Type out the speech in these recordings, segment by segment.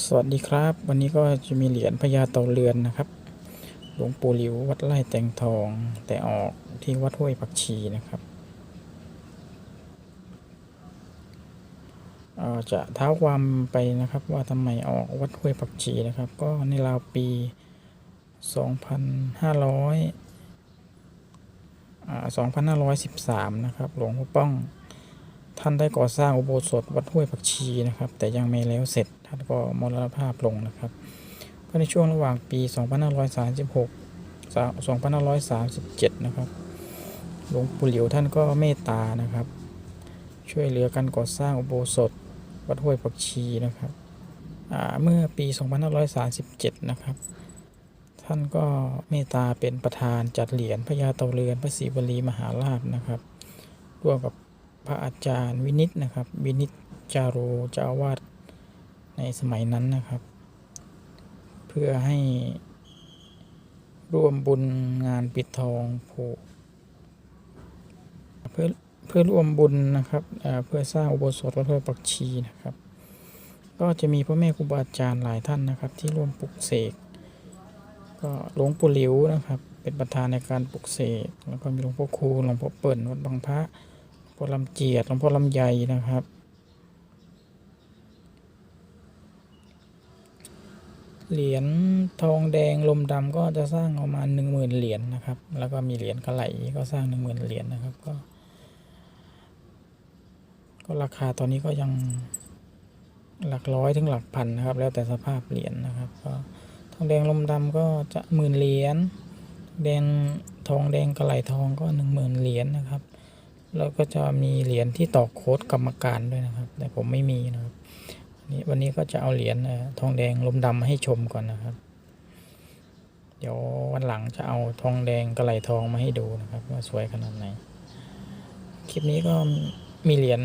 สวัสดีครับ วันนี้ก็จะมีเหรียญพญาเต่าเรือนนะครับ หลวงปู่หลิววัดไร่แตงทองแต่ออกที่วัดห้วยผักชีนะครับเอ่อจะเท้าความไปนะครับว่าทำไมออกวัดห้วยผักชีนะครับ ก็ในราวปี 2500อ่า2513 นะครับ หลวงพ่อป้อง ท่านได้ก่อสร้างอุโบสถวัดห้วยผักชีนะครับ แต่ยังไม่แล้วเสร็จท่านก็มรณภาพลงนะครับ ก็ในช่วงระหว่างปี 2536 2537 นะครับ หลวงปู่หลิวท่านก็เมตตานะครับ ช่วยเหลือกันก่อสร้างอุโบสถวัดห้วยผักชีนะครับเมื่อปี 2537 นะครับ ท่านก็เมตตาเป็นประธานจัดเหรียญพญาเตาเรือนพระศรีวลีมหาราชนะครับ ร่วมกับ พระอาจารย์วินิตนะครับ วินิตจาโรเจ้าวาสในสมัยนั้นนะครับ เพื่อให้ร่วมบุญงานปิดทองผูกเพื่อเพื่อร่วมบุญนะครับเเพื่อสร้างอุโบสถวัดห้วยปักชีนะครับ ก็จะมีพ่อแม่ครูบาอาจารย์หลายท่านนะครับ ที่ร่วมปลุกเสกก็หลวงปู่หลิวนะครับ เป็นประธานในการปลุกเสกแล้วก็มีหลวงพ่อคูหลวงพ่อเปิ่นวัดบางพระ พ่อลำเจียดหลวงพ่อลำไยนะครับ เหรียญทองแดงลมดำก็จะสร้างประมาณหนึ่งหมื่นเหรียญนะครับ แล้วก็มีเหรียญกระไหลก็สร้างหนึ่งหมื่นเหรียญนะครับก็ ก็ราคาตอนนี้ก็ยังหลักร้อยถึงหลักพันนะครับ แล้วแต่สภาพเหรียญนะครับ ก็ทองแดงลมดำก็จะหมื่นเหรียญแดงทองแดงกระไหลทองก็หนึ่งหมื่นเหรียญนะครับ แล้วก็จะมีเหรียญที่ต่อโค้ดกรรมการด้วยนะครับ แต่ผมไม่มีนะครับวันนี้วันนี้ก็จะเอาเหรียญทองแดงลมดำมาให้ชมก่อนนะครับ เดี๋ยววันหลังจะเอาทองแดงกระไหลทองมาให้ดูนะครับว่าสวยขนาดไหน คลิปนี้ก็มีเหรียญ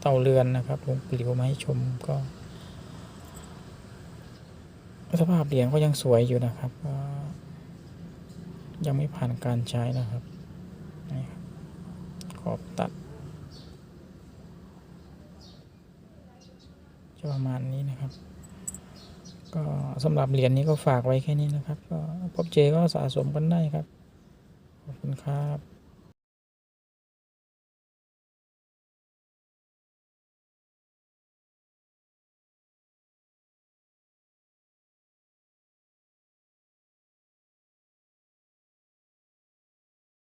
เต่าเรือนนะครับลงปู่หลิวมาให้ชมก็ สภาพเหรียญก็ยังสวยอยู่นะครับก็ยังไม่ผ่านการใช้นะครับ อบตัดจะประมาณนี้นะครับ ก็สำหรับเหรียญนี้ก็ฝากไว้แค่นี้นะครับ ก็พบเจก็สะสมกันได้ครับ ขอบคุณครับ